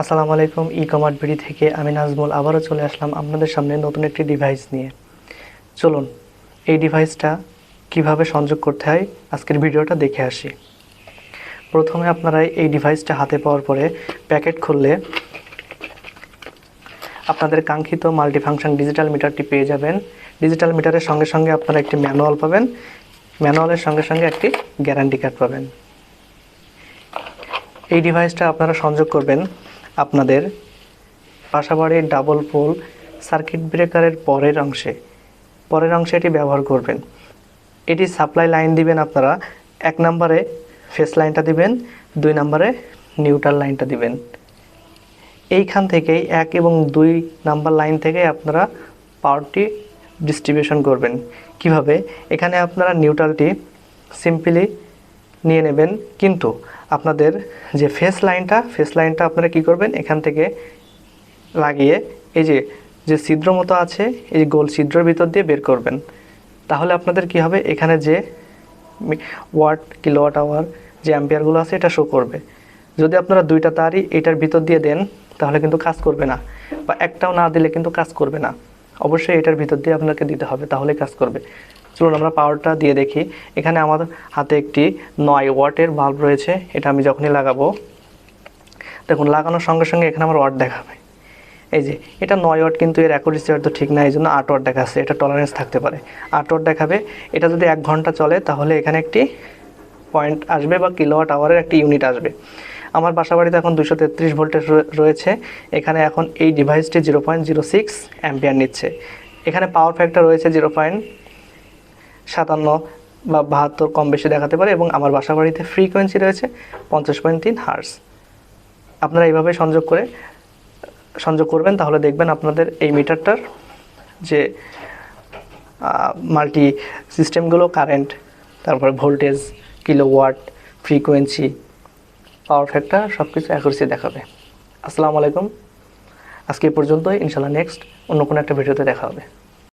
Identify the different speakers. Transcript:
Speaker 1: আসসালামু আলাইকুম ই কমার্ট বিডি থেকে আমি নাজমুল, আবারও চলে আসলাম আপনাদের সামনে নতুন একটি ডিভাইস নিয়ে। চলুন, এই ডিভাইসটা কীভাবে সংযোগ করতে হয় আজকের ভিডিওটা দেখে আসি। প্রথমে আপনারা এই ডিভাইসটা হাতে পাওয়ার পরে প্যাকেট খুললে আপনাদের কাঙ্ক্ষিত মাল্টিফাংশন ডিজিটাল মিটারটি পেয়ে যাবেন। ডিজিটাল মিটারের সঙ্গে সঙ্গে আপনারা একটি ম্যানুয়াল পাবেন। ম্যানুয়ালের সঙ্গে সঙ্গে একটি গ্যারান্টি কার্ড পাবেন। এই ডিভাইসটা আপনারা সংযোগ করবেন আপনাদের বাসাবাড়ির ডাবল পোল সার্কিট ব্রেকারের পরের অংশে পরের অংশে এটি ব্যবহার করবেন। এটি সাপ্লাই লাইন দিবেন আপনারা। এক নম্বরে ফেস লাইনটা দিবেন, দুই নম্বরে নিউট্রাল লাইনটা দিবেন। এইখান থেকেই এক এবং দুই নাম্বার লাইন থেকে আপনারা পাওয়ারটি ডিস্ট্রিবিউশন করবেন। কীভাবে? এখানে আপনারা নিউট্রালটি সিম্পলি নিয়ে নেবেন। কিন্তু আপনাদের যে ফেস লাইনটা ফেস লাইনটা আপনারা কি করবেন? এখান থেকে লাগিয়ে এই যে যে ছিদ্র মতো আছে, এই গোল ছিদ্রের ভিতর দিয়ে বের করবেন। তাহলে আপনাদের কি হবে? এখানে যে ওয়াট কিলোওয়াট আওয়ার যে অ্যাম্পিয়ারগুলো আছে, এটা শো করবে। যদি আপনারা দুইটা তারই এটার ভিতর দিয়ে দেন, তাহলে কিন্তু কাজ করবে না। বা একটাও না দিলে কিন্তু কাজ করবে না। অবশ্যই এটার ভিতর দিয়ে আপনাকে দিতে হবে তাহলে কাজ করবে। চলুন আমরা পাওয়ারটা দিয়ে দেখি। এখানে আমার হাতে একটি নয় ওয়াটের বাল্ব রয়েছে, এটা আমি যখনই লাগাবো, দেখুন, লাগানোর সঙ্গে সঙ্গে এখানে আমার ওয়াট দেখাবে। এই যে, এটা নয় ওয়াট কিন্তু এর অ্যাকুরেসি হয়তো ঠিক না এই জন্য আট ওয়াট দেখাচ্ছে, এটা টলারেন্স থাকতে পারে। আট ওয়াট দেখাবে, এটা যদি এক ঘণ্টা চলে, তাহলে এখানে একটি পয়েন্ট আসবে বা কিলোওয়াট আওয়ারের একটি ইউনিট আসবে। আমার বাসা বাড়িতে এখন দুশো তেত্রিশ ভোল্টেজ রয়েছে, এখানে এখন এই ডিভাইসটি zero point zero six ampere নিচ্ছে। এখানে পাওয়ার ফ্যাক্টর রয়েছে জিরো পয়েন্ট সাতান্ন বা বাহাত্তর কম বেশি দেখাতে পারে এবং আমার বাসা বাড়িতে ফ্রিকোয়েন্সি রয়েছে পঞ্চাশ পয়েন্ট তিন হার্স আপনারা এইভাবে সংযোগ করে, সংযোগ করবেন, তাহলে দেখবেন আপনাদের এই মিটারটার যে মাল্টি সিস্টেমগুলো কারেন্ট তারপর voltage kilowatt frequency power factor সব কিছু অ্যাকুরেসি দেখাবে। আসসালামু আলাইকুম। আজকে এই পর্যন্তই। ইনশাল্লাহ নেক্সট অন্য কোনো একটা ভিডিওতে দেখা হবে।